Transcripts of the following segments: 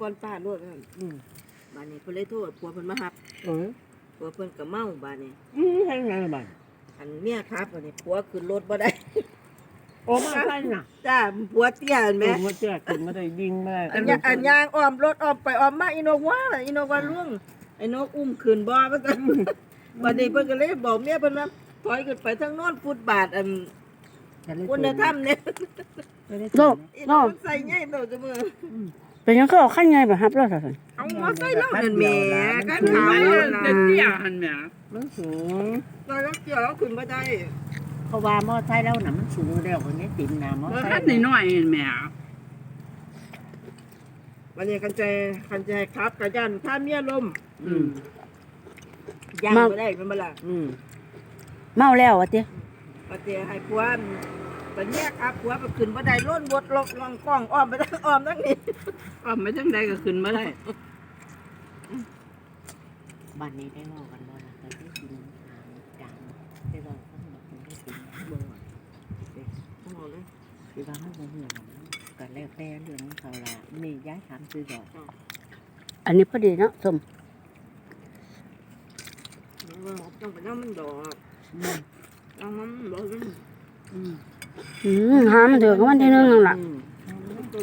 ก่อนป้าโลดนั่นอืมบ้านนี้เพิ่นเลยโทษผัวเพิ่นมาหับเออผัวเพิ่นก็เมาบ้านนี้อืมให้ไงบ้างอันเมียครับบัดนี้ผัวขึ้นรถบ่ได้ โอ้มาใช่น่ะจ้าผัวเตี้ยเห็นไหมแม่มาเจ้าขึ้นมาได้ยิงมาได้อันยาอันยางอ้อมรถอ้อมไปอ้อมมาอีนกว่าอีนกว่าล่วงไอ้นกอุ้มขึ้นบ่ว่าซั่น บัดนี้เพิ่นก็เลยบอกเมียเพิ่นว่าถอยขึ้นไปทางโน้นฟุตบาทอัน คุณธรรมเนี่ยโลกอีโลนกกใส่ใหญ่โตจังมือเป็นหยังก็เอาขั้นไงแบบฮับแล้วสันเอามาใส่เล่านั่นแหม่กันไม่ขายเห็แล้วนนะจะเตี้ยหันแหม่มันสูงตอนนั้นเกี่ยวแล้วขึ้นบ่ได้เพราะว่ามอไซค์แล้วน่ะมันสูงแล้วคนนี้ติ่มน้ำมอเพราะไซท่านค์น้อยๆเห็นแหม่วันนี้กันใจกันใจครับกะยันถ้าเมียลมอืมย่างบ่ได้มันบ่ล่ะอืมเมาแล้ววะเตี้ย ปฏิให้ผัวปัญญาครับผัวไปขึ้นบ่ได้ล้นบดลอกลองกล้องอ้อมไปทั้งอ้อมทั้งนี้ก็ไม่ทั้งใดก็ขึ้นมาได้บ้านนี้ได้เล่ากันบ่ล่ะก็ได้กินอาหารจานได้เล่าทั้งหมดได้กินบ่โอ้โหเลยคือว่ามันบ่เหมือนกันแล้วแต่เรื่องของเขาละนี่ย้ายถามซื้อดอกอันนี้พอดีเนาะสมต้องไปน้ำมันดอก อืมน้ำมันบ่มันอืมอืมหามันถึงรางวัลที่หนึ่งนั่นล่ะอืม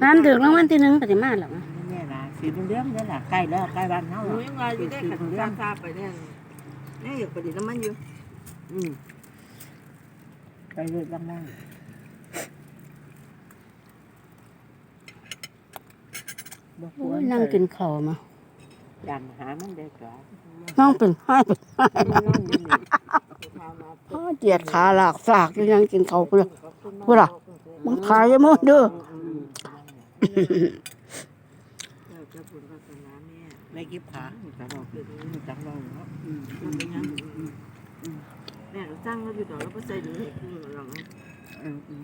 หามันถึงรางวัลที่หนึ่งปฏิมาหรอกนะนี่แน่ล่ะสีเรื่องนี่แหละใกล้แล้วใกล้บ้านเฮาหนูแล้วยังว่าอยู่ได้ขัดซาซาไปเนี่ยนี่อยากไปดิน้ำมันอยู่อืมไปเรื่อยบ้างๆบ่ควโอ้รยนั่งกินข้าวมาดันหามันได้ก่อนนั่งเป็นไห้เป็นไห้ มันนอนอยู่นี่อ้อเจียดขาหลากสากอยู่ยังกินข้าวกูเลยพูดล่ะมึงขายยังมั้งเด้ออืมเจ้าคุณศาสนาแม่ในกิบขาจังเราคือจังเราเนาะอืมมันเป็นยังแม่ก็สร้างแล้วอยู่ดอกแล้วก็ใส่หนูหลังอืมอืม